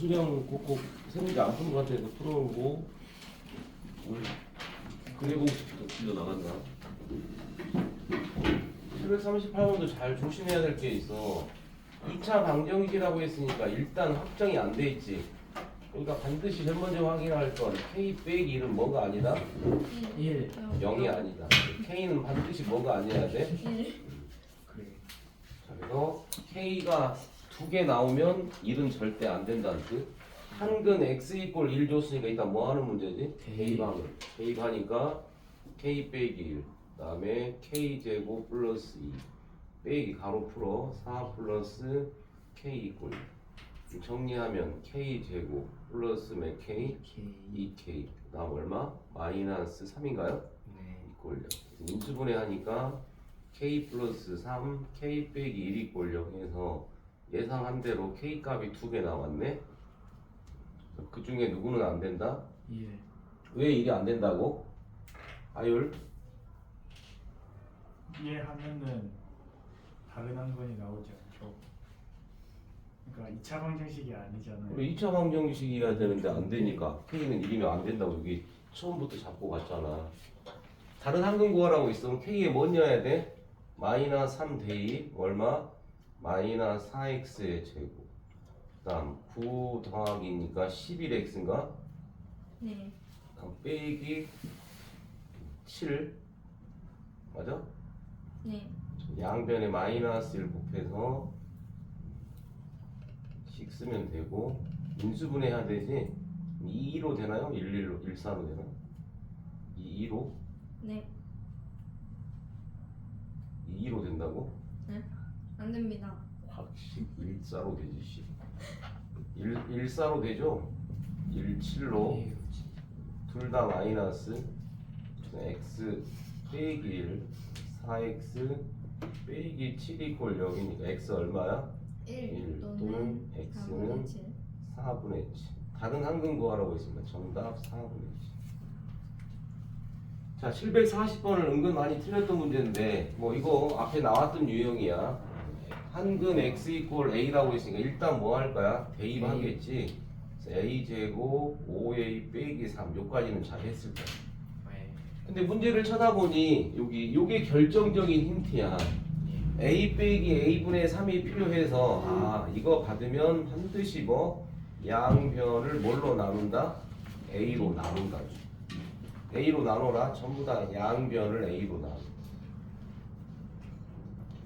수량 꼭꼭 세 문제 안푼것 같아서 풀어오고. 그래 공식도 빌려 나간다 738번도 잘 조심해야 될 게 있어. 2차 방정식이라고 했으니까 일단 확정이 안 돼 있지. 그러니까 반드시 제일 먼저 확인할 건 K 빼기 1은 뭐가 아니다? 1 0이 아니다. K는 반드시 뭐가 아니어야 돼? 1 그래 자, 그래서 K가 두 개 나오면 1은 절대 안 된다는 뜻. 한근 x 이꼴 1 줬으니까 일단 뭐 하는 문제지? 대입. 대입하는. 대입하니까 k 빼기 1. 그다음에 k 제곱 플러스 2 빼기 가로 풀어 4 플러스 k 이꼴 정리하면 k 제곱 플러스 몇 k K 2k 그다음 얼마? 마이너스 3인가요? 네 이꼴 0 인수분해 하니까 k 플러스 3 k 빼기 1 이꼴 0 해서 예상한 대로 k 값이 두 개 나왔네 그 중에 누구는 안 된다? 1왜 일이 안 된다고? 아율 이해하면은 다른 한건이 나오지 않죠. 그러니까 2차 방정식이 아니잖아요. 우리 2차 방정식이어야 되는데 안 되니까 k는 1이면 안 된다고 여기 처음부터 잡고 갔잖아 다른 한근 구하라고 있으면 k에 뭔 넣어야 돼? 마이너스 3 대입 얼마? 마이너스 4x의 제곱 그 다음 9 더하기니까 11x인가? 네 그럼 빼기 7 맞아? 네 양변에 마이너스 1 곱해서 식 쓰면 되고 인수분해 해야 되지 2로 되나요? 11로 14로 되나요? 2로? 네 2로 된다고? 안 됩니다 확실히 14로 되지 씨. 1, 14로 되죠? 17로 둘 다 마이너스 x 빼기 1 4x 빼기 7 이꼴 0이니까 x 얼마야? 1일 또는 또는 4분의 x는 7 4분의 7 다른 한근 구하라고 했습니다 정답 4분의 7 자 740번을 은근 많이 틀렸던 문제인데 뭐 이거 앞에 나왔던 유형이야 한근 x 이꼴 a라고 했으니까 일단 뭐 할 거야? 대입하겠지. 그래서 a 제곱 5a 빼기 3 요까지는 잘 했을 거야. 네. 근데 문제를 쳐다보니 여기 요게 결정적인 힌트야. a 빼기 a분의 3이 필요해서 아 이거 받으면 반드시 뭐 양변을 뭘로 나눈다? a로 나눈다. a로 나눠라. 전부 다 양변을 a로 나눈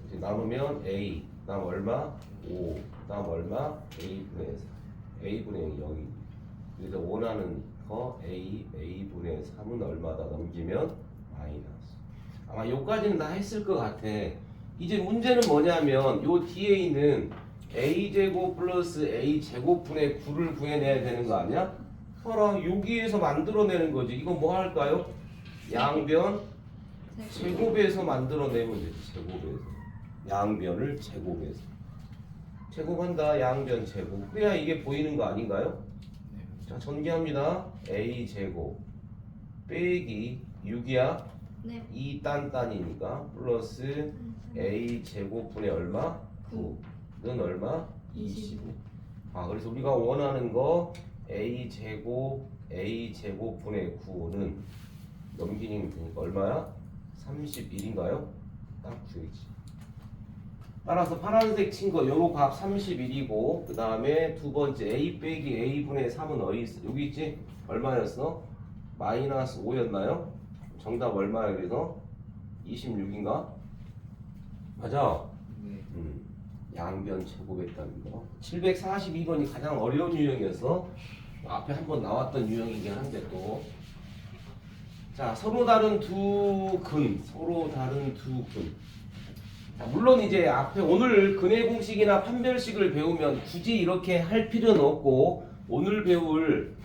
이제 나누면 a 다음 얼마? 5 다음 얼마? a분의 4 a분의 0이 그래서 원하는 거 a a분의 3은 얼마다 넘기면 마이너스 아마 요까지는 다 했을 것 같아 이제 문제는 뭐냐면 요 뒤에 있는 a 제곱 플러스 a 제곱분의 9를 구해내야 되는 거 아니야? 봐라 여기에서 만들어내는 거지 이거 뭐 할까요? 양변 제곱에서 만들어내면 되지 제곱에서 양변을 제곱해서 제곱한다 양변 제곱 그래야 이게 보이는 거 아닌가요? 자 전개합니다 a 제곱 빼기 6이야 네 2 딴딴이니까 플러스 a 제곱분의 얼마? 9는 얼마? 25. 아 그래서 우리가 원하는 거 a 제곱 a 제곱분의 9는 넘기는 되니까 얼마야? 31인가요? 딱 구해지. 따라서 파란색 친 거 요거 값 31이고 그 다음에 두 번째 a 빼기 a분의 3은 어디 있어? 여기 있지? 얼마였어? 마이너스 5였나요? 정답 얼마야 그래서? 26인가? 맞아. 네 음, 양변 제곱했다는 거. 742번이 가장 어려운 유형이어서 앞에 한번 나왔던 유형이긴 한데 또. 자, 서로 다른 두 근, 서로 다른 두 근. 자, 물론 이제 앞에 오늘 근해 공식이나 판별식을 배우면 굳이 이렇게 할 필요는 없고 오늘 배울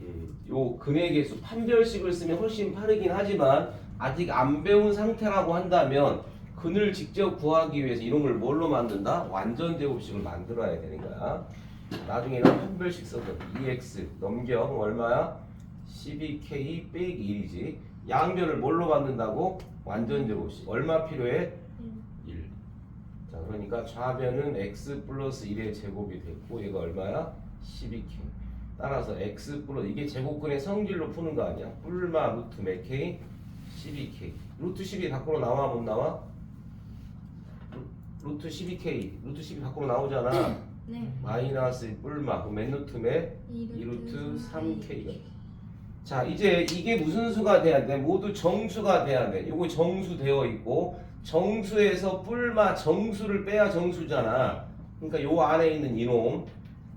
음, 요 근해 계수 판별식을 쓰면 훨씬 빠르긴 하지만 아직 안 배운 상태라고 한다면 근을 직접 구하기 위해서 이런 걸 뭘로 만든다? 완전 제곱식을 만들어야 되는 거야. 나중에는 판별식 써서 2x 넘겨 얼마야? 12k 빼기 1이지. 양변을 뭘로 만든다고? 완전 제곱식. 얼마 필요해? 1. 자 그러니까 좌변은 x 플러스 1의 제곱이 됐고 얘가 얼마야? 12k 따라서 x 플러스 이게 제곱근의 성질로 푸는 거 아니야? 뿔마 루트 몇 k? 12k 루트 12 밖으로 나와 못 나와? 루- 루트 12k 루트 12 밖으로 나오잖아 네. 마이너스 뿔마 그럼 몇 루트 몇? 2루트 3k가 자 이제 이게 무슨 수가 돼야 돼? 모두 정수가 돼야 돼 이거 정수 되어 있고 정수에서 뿔마 정수를 빼야 정수잖아 그러니까 요 안에 있는 이놈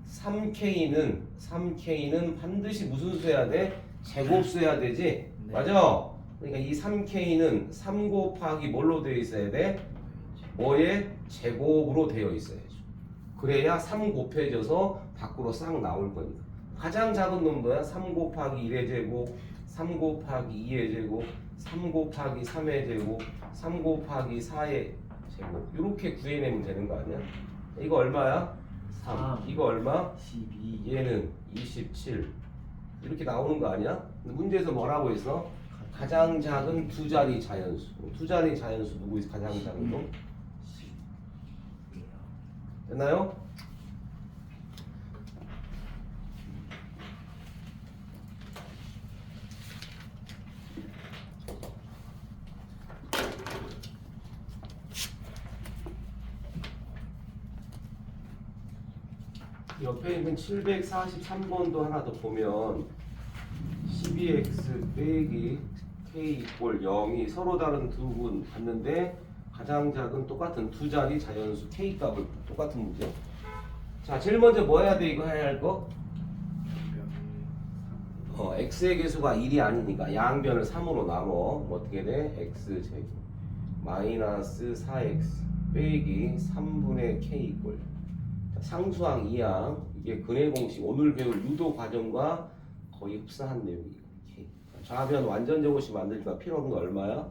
3K는 3K는 반드시 무슨 수해야 돼? 제곱수해야 되지 네. 맞아? 그러니까 이 3K는 3 곱하기 뭘로 되어 있어야 돼? 뭐의 제곱으로 되어 있어야죠 그래야 3 곱해져서 밖으로 싹 나올 거니까 가장 작은 놈도야 3 곱하기 1의 제곱 3 곱하기 2의 제곱 3 곱하기 3의 제곱 3 곱하기 4의 제곱 이렇게 구해내면 되는 거 아니야? 이거 얼마야? 3 삼. 이거 얼마? 12 얘는 27 이렇게 나오는 거 아니야? 근데 문제에서 뭐라고 했어? 가장 작은 두 자리 자연수 두 자리 자연수 누구 있어? 가장 작은 놈? 됐나요? 옆에 있는 743번도 하나 더 보면 12x 빼기 k 이꼴 0이 서로 다른 두 분 봤는데 가장 작은 똑같은 두 자리 자연수 k 값을 똑같은 문제. 자, 제일 먼저 뭐 해야 돼? 이거 해야 할 거? 어, x의 개수가 1이 아니니까 양변을 3으로 나눠. 뭐 어떻게 돼? x 제곱 마이너스 4x 빼기 3분의 k 이꼴 자, 상수항 2항 이게 근해 공식 오늘 배울 유도 과정과 거의 흡사한 내용이에요. 좌변 완전 제곱식 만들기가 필요 없는 거 얼마야?